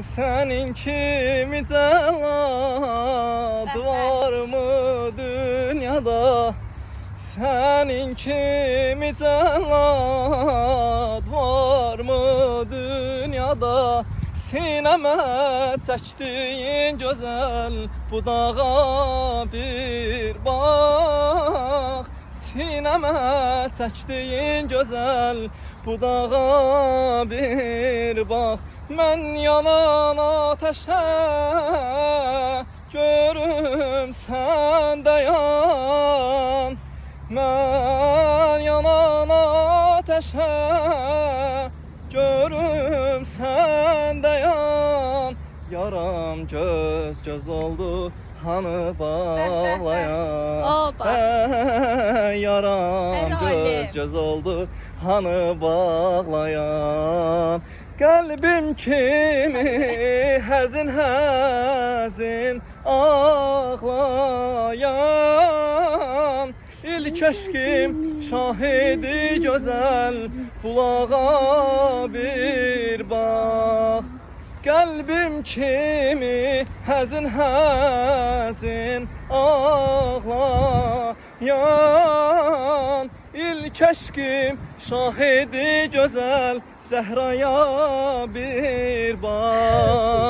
Senin kimi cellat var mı dünyada? Senin kimi cellat var mı dünyada? Sineme çəkdiyin gözəl bu dağa bir bax Sineme çəkdiyin gözəl bu dağa bir bax Mən yanan ateşe görüm sen de yan Mən yanan ateşe görüm sen de yan Yaram göz göz oldu hanı bağlayan. Hey, Yaram Herhalde. göz göz oldu hanı bağlayan Kalbim kimi həzin həzin ağlayan. İlk eşkim şahidi gözəl bulağa bir bax. Kalbim kimi həzin həzin ağlayan İlk eşkim şahidi gözəl Zehraya bir bax